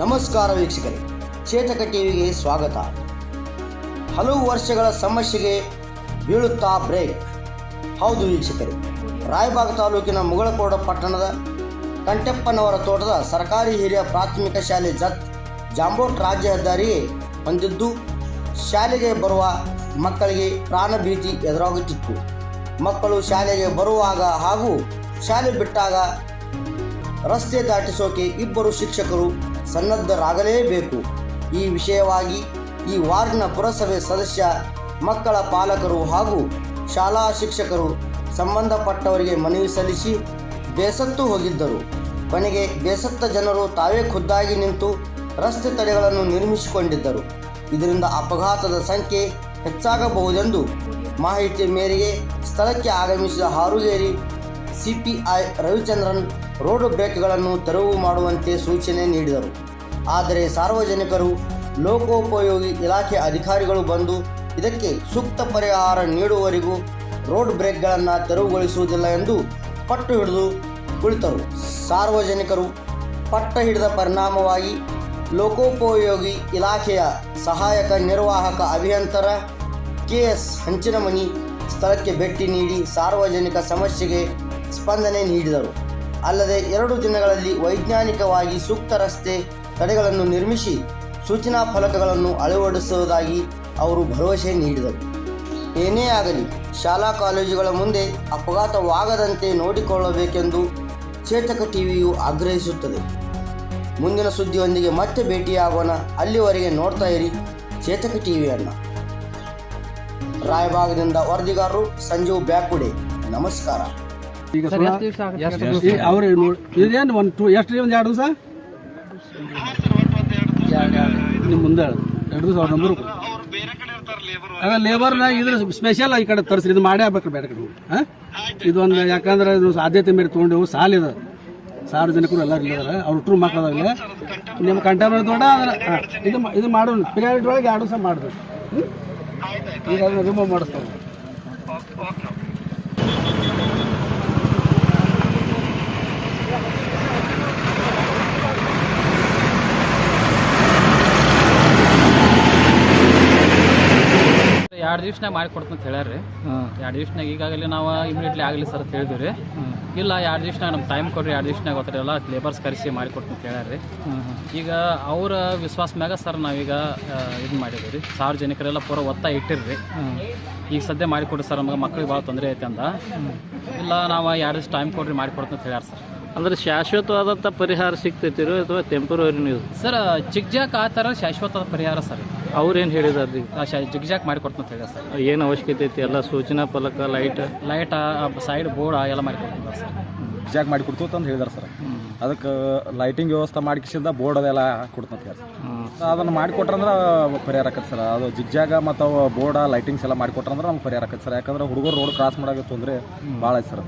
ನಮಸ್ಕಾರ ವೀಕ್ಷಕರೇ, ಚೇತಕ ಟಿವಿಗೆ ಸ್ವಾಗತ. ಹಲವು ವರ್ಷಗಳ ಸಮಸ್ಯೆಗೆ ಬೀಳುತ್ತಾ ಬ್ರೇಕ್. ಹೌದು ವೀಕ್ಷಕರೇ, ರಾಯಬಾಗ ತಾಲೂಕಿನ ಮುಗಳಕೋಡ ಪಟ್ಟಣದ ಕಂಟೆಪ್ಪನವರ ತೋಟದ ಸರ್ಕಾರಿ ಹಿರಿಯ ಪ್ರಾಥಮಿಕ ಶಾಲೆ ಜತ್ ಜಾಂಬೋಟ್ ರಾಜ್ಯ ಹೆದ್ದಾರಿಗೆ ಹೊಂದಿದ್ದು ಶಾಲೆಗೆ ಬರುವ ಮಕ್ಕಳಿಗೆ ಪ್ರಾಣ ಭೀತಿ ಎದುರಾಗುತ್ತಿತ್ತು. ಮಕ್ಕಳು ಶಾಲೆಗೆ ಬರುವಾಗ ಹಾಗೂ ಶಾಲೆ ಬಿಟ್ಟಾಗ ರಸ್ತೆ ದಾಟಿಸೋಕೆ ಇಬ್ಬರು ಶಿಕ್ಷಕರು ಸನ್ನದ್ಧರಾಗಲೇಬೇಕು. ಈ ವಿಷಯವಾಗಿ ಈ ವಾರ್ಡ್ನ ಪುರಸಭೆ ಸದಸ್ಯ, ಮಕ್ಕಳ ಪಾಲಕರು ಹಾಗೂ ಶಾಲಾ ಶಿಕ್ಷಕರು ಸಂಬಂಧಪಟ್ಟವರಿಗೆ ಮನವಿ ಸಲ್ಲಿಸಿ ಬೇಸತ್ತು ಹೋಗಿದ್ದರು. ಕೊನೆಗೆ ಬೇಸತ್ತ ಜನರು ತಾವೇ ಖುದ್ದಾಗಿ ನಿಂತು ರಸ್ತೆ ತಡೆಗಳನ್ನು ನಿರ್ಮಿಸಿಕೊಂಡಿದ್ದರು. ಇದರಿಂದ ಅಪಘಾತದ ಸಂಖ್ಯೆ ಹೆಚ್ಚಾಗಬಹುದೆಂದು ಮಾಹಿತಿ ಮೇರೆಗೆ ಸ್ಥಳಕ್ಕೆ ಆಗಮಿಸಿದ ಹಾರುಗೇರಿ ಸಿಪಿಐ ರವಿಚಂದ್ರನ್ ರೋಡ್ ಬ್ರೇಕ್ಗಳನ್ನು ತೆರವು ಮಾಡುವಂತೆ ಸೂಚನೆ ನೀಡಿದರು. ಆದರೆ ಸಾರ್ವಜನಿಕರು ಲೋಕೋಪಯೋಗಿ ಇಲಾಖೆ ಅಧಿಕಾರಿಗಳು ಬಂದು ಇದಕ್ಕೆ ಸೂಕ್ತ ಪರಿಹಾರ ನೀಡುವವರೆಗೂ ರೋಡ್ ಬ್ರೇಕ್ಗಳನ್ನು ತೆರವುಗೊಳಿಸುವುದಿಲ್ಲ ಎಂದು ಪಟ್ಟು ಹಿಡಿದು ಕುಳಿತರು. ಸಾರ್ವಜನಿಕರು ಪಟ್ಟ ಹಿಡಿದ ಪರಿಣಾಮವಾಗಿ ಲೋಕೋಪಯೋಗಿ ಇಲಾಖೆಯ ಸಹಾಯಕ ನಿರ್ವಾಹಕ ಅಭಿಯಂತರ ಕೆ ಎಸ್ ಹಂಚಿನಮನಿ ಸ್ಥಳಕ್ಕೆ ಭೇಟಿ ನೀಡಿ ಸಾರ್ವಜನಿಕ ಸಮಸ್ಯೆಗೆ ಸ್ಪಂದನೆ ನೀಡಿದರು. ಅಲ್ಲದೆ ಎರಡು ದಿನಗಳಲ್ಲಿ ವೈಜ್ಞಾನಿಕವಾಗಿ ಸೂಕ್ತ ರಸ್ತೆ ತಡೆಗಳನ್ನು ನಿರ್ಮಿಸಿ ಸೂಚನಾ ಫಲಕಗಳನ್ನು ಅಳವಡಿಸುವುದಾಗಿ ಅವರು ಭರವಸೆ ನೀಡಿದರು. ಏನೇ ಆಗಲಿ, ಶಾಲಾ ಕಾಲೇಜುಗಳ ಮುಂದೆ ಅಪಘಾತವಾಗದಂತೆ ನೋಡಿಕೊಳ್ಳಬೇಕೆಂದು ಚೇತಕ ಟಿವಿಯು ಆಗ್ರಹಿಸುತ್ತದೆ. ಮುಂದಿನ ಸುದ್ದಿಯೊಂದಿಗೆ ಮತ್ತೆ ಭೇಟಿಯಾಗೋಣ. ಅಲ್ಲಿವರೆಗೆ ನೋಡ್ತಾ ಇರಿ ಚೇತಕ ಟಿವಿಯನ್ನು ರಾಯಭಾಗದಿಂದ ವರದಿಗಾರರು ಸಂಜೀವ್ ಬ್ಯಾಕುಡೆ. ನಮಸ್ಕಾರ. ಈಗ ಅವ್ರು ಇದೇನು ಒಂದು ಟೂ ಎಷ್ಟು ರೀ ಒಂದು ಎರಡು ದಿವಸ? ನಿಮ್ಮ ಮುಂದೆ. ಎರಡು ದಿವಸ ಅವ್ರ ನಂಬರ್ ಅದ ಲೇಬರ್ನ ಇದ್ರ ಸ್ಪೆಷಲ್ ಈ ಕಡೆ ತರಿಸ್ರಿ. ಇದು ಮಾಡೇ ಆಗ್ಬೇಕು ಬೇರೆ ಕಡೆ ಹಾಂ? ಇದೊಂದು ಯಾಕಂದ್ರೆ ಇದು ಆದ್ಯತೆ ಮೇಲೆ ತೊಗೊಂಡೆವು ಸಾಲಿದ ಸಾರ್ವಜನಿಕರು ಎಲ್ಲರೂ ಇದ್ದಾರೆ. ಅವ್ರು ಟ್ರೂ ಮಕ್ಕಳದಾಗಲಿ ನಿಮ್ಮ ಕಂಟೈನರ್ ದೊಡ್ಡ ಇದು ಇದು ಮಾಡೋಣ. ಪಿರಿಯಾಡಿಟಿ ಒಳಗೆ ಎರಡು ದಿವಸ ಮಾಡಬೇಕು. ಈಗ ಅದನ್ನ ರಿಮೂವ್ ಮಾಡಿಸ್ತಾರೆ. ಎರಡು ದಿವ್ಸನಾಗ ಮಾಡಿ ಕೊಡ್ತೀನಿ ಅಂತ ಹೇಳ್ಯಾರ ಎರಡು ದಿವ್ಸನಾಗ ಈಗಾಗಲೇ ನಾವು ಇಮಿಡಿಯೇಟ್ಲಿ ಆಗಲಿ ಸರ್ ಅಂತ ಹೇಳಿದ್ವಿ ರೀ ಇಲ್ಲ ಎರಡು ದಿವ್ಸನಾಗ ನಮ್ಮ ಟೈಮ್ ಕೊಡ್ರಿ ಎರಡು ದಿವ್ಸನಾಗ ಹೋಗ್ತಾರೆ ಎಲ್ಲ ಲೇಬರ್ಸ್ ಕರೆಸಿ ಮಾಡಿ ಕೊಡ್ತೀನಿ ಅಂತ ಹೇಳ್ಯಾರ ರೀ ಈಗ ಅವರ ವಿಶ್ವಾಸ ಮ್ಯಾಗ ಸರ್ ನಾವೀಗ ಇದು ಮಾಡಿದ್ವಿ ರೀ ಸಾರ್ವಜನಿಕರೆಲ್ಲ ಪೂರ ಒತ್ತಾಯ ಇಟ್ಟಿರ್ರಿ. ಈಗ ಸದ್ಯ ಮಾಡಿಕೊಡ್ರಿ ಸರ್ ನಮ್ಗೆ ಮಕ್ಳಿಗೆ ಭಾಳ ತೊಂದರೆ ಐತೆ ಅಂತ ಇಲ್ಲ ನಾವು ಎರಡು ದಿವ್ಸ ಟೈಮ್ ಕೊಡ್ರಿ ಮಾಡಿ ಕೊಡ್ತೀನಿ ಅಂತ ಹೇಳ್ಯಾರ ಸರ್ ಅಂದ್ರೆ ಶಾಶ್ವತವಾದಂಥ ಪರಿಹಾರ ಸಿಗ್ತೈತಿರೋ ಅಥವಾ ಟೆಂಪರರಿ ನೀವು ಸರ್ ಜಾಕ್ ಆ ಥರ ಶಾಶ್ವತ ಪರಿಹಾರ ಸರ್ ಅವ್ರೇನು ಹೇಳಿದಾರ್ರಿ ಜಿಗ್ಜಾಕ್ ಮಾಡಿ ಕೊಡ್ತೀನಿ ಅಂತ ಹೇಳಿದ ಸರ್. ಏನು ಅವಶ್ಯಕತೆ ಐತಿ? ಎಲ್ಲ ಸೂಚನಾ ಫಲಕ ಲೈಟ್ ಲೈಟ್ ಸೈಡ್ ಬೋರ್ಡ್ ಎಲ್ಲ ಮಾಡಿ ಕೊಡ್ತೀನಿ ಸರ್. ಜಾಗ್ ಮಾಡಿ ಕೊಡ್ತು ಅಂತ ಹೇಳಿದಾರೆ ಸರ್. ಅದಕ್ಕೆ ಲೈಟಿಂಗ್ ವ್ಯವಸ್ಥೆ ಮಾಡಿಕಿಸಿಂದ ಬೋರ್ಡ್ ಅದೆಲ್ಲ ಕೊಡ್ತಂತ ಹೇಳಿ ಸರ್. ಅದನ್ನು ಮಾಡಿಕೊಟ್ರಂದ್ರೆ ಪರಿಹಾರ ಆಕತ್ತೆ ಸರ್. ಅದು ಜಿಗ್ಜಾಗ ಮತ್ತು ಅವು ಬೋರ್ಡ ಲೈಟಿಂಗ್ಸ್ ಎಲ್ಲ ಮಾಡಿಕೊಟ್ರಂದ್ರೆ ನಮ್ಗೆ ಪರಿಹಾರ ಆಕತ್ತೆ ಸರ್. ಯಾಕಂದ್ರೆ ಹುಡುಗರು ರೋಡ್ ಕ್ರಾಸ್ ಮಾಡೋಕೆ ತೊಂದರೆ ಭಾಳ ಐತೆ ಸರ್.